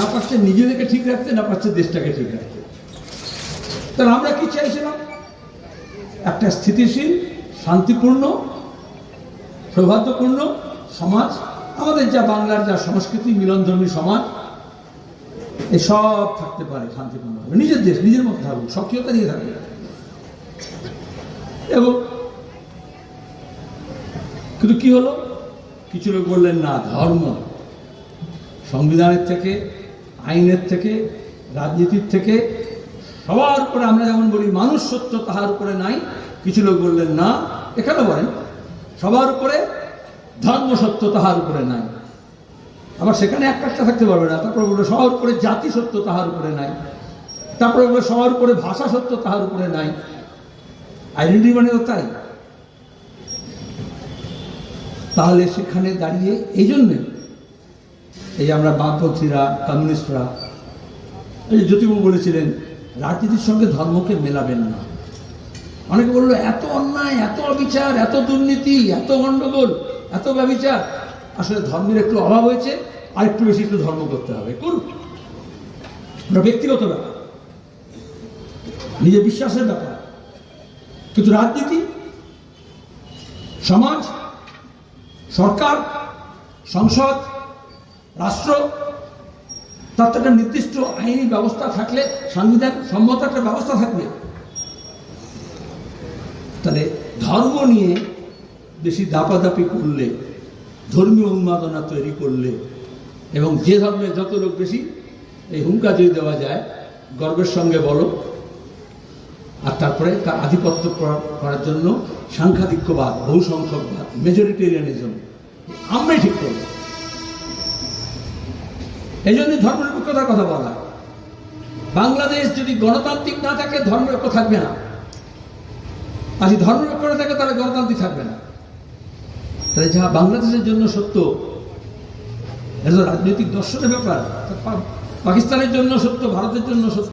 না পারছে নিজেদেরকে ঠিক রাখতে না পারছে দেশটাকে ঠিক রাখতে। তাহলে আমরা কি চাইছিলাম? একটা স্থিতিশীল, শান্তিপূর্ণ, সৌহার্দ্যপূর্ণ সমাজ। আমাদের যা বাংলার যা সংস্কৃতি, মিলনধর্মী সমাজ এসব থাকতে পারে শান্তিপূর্ণভাবে নিজের দেশ, নিজের মধ্যে থাকুক সক্রিয়তা নিয়ে থাকবে এবং কিন্তু কি হলো? কিছু লোক বললেন, না, ধর্ম সংবিধানের থেকে, আইনের থেকে, রাজনীতির থেকে, সবার উপরে আমরা যেমন বলি, মানুষ সত্য তাহার উপরে নাই। কিছু লোক বললেন, না এখানে বলেন? সবার উপরে ধর্ম সত্য তাহার উপরে নাই। আবার সেখানে এক একটা থাকতে পারবে না। তারপরে বলবে, সবার উপরে জাতি সত্য তাহার উপরে নাই। তারপরে বলবে, সবার উপরে ভাষা সত্য তাহার উপরে নাই। আইডেন্টি মানে তাই। তাহলে সেখানে দাঁড়িয়ে এই জন্যে এই আমরা বামপন্থীরা, কমিউনিস্টরা, এই যে জ্যোতিবাবু বলেছিলেন, রাজনীতির সঙ্গে ধর্মকে মেলাবেন না। অনেকে বলল, এত অন্যায়, এত অবিচার, এত দুর্নীতি, এত গণ্ডগোল এত ব্যবিচার। আসলে ধর্মের একটু অভাব হয়েছে, আর একটু বেশি একটু ধর্ম করতে হবে। করুন। ব্যক্তিগত ব্যাপার। নিজের বিশ্বাসের ব্যাপার। কিন্তু রাজনীতি, সমাজ সরকার, সংসদ, রাষ্ট্র তার একটা নির্দিষ্ট আইনি ব্যবস্থা থাকলে সংবিধান সম্মত একটা ব্যবস্থা থাকবে। তাহলে ধর্ম নিয়ে বেশি দাপাদাপি করলে, ধর্মীয় উন্মাদনা তৈরি করলে, এবং যে ধর্মে যত লোক বেশি, এই হুঙ্কা যদি দেওয়া যায়, গর্বের সঙ্গে বলো আর তারপরে তার আধিপত্য করার জন্য সাংখ্যাধিক্যবাদ বহু সংখ্যকবাদ মেজরিটেরিয়ানিজম, আমরাই ঠিক করব। এই জন্য ধর্মনিরপেক্ষতার কথা বলা বাংলাদেশ যদি গণতান্ত্রিক না থাকে, ধর্মনিরপেক্ষ থাকবে না। আর যদি ধর্মনিরপেক্ষ না থাকে, তাহলে গণতান্ত্রিক থাকবে না। তাহলে যা বাংলাদেশের জন্য সত্য রাজনৈতিক দর্শনের ব্যাপার। পাকিস্তানের জন্য সত্য, ভারতের জন্য সত্য।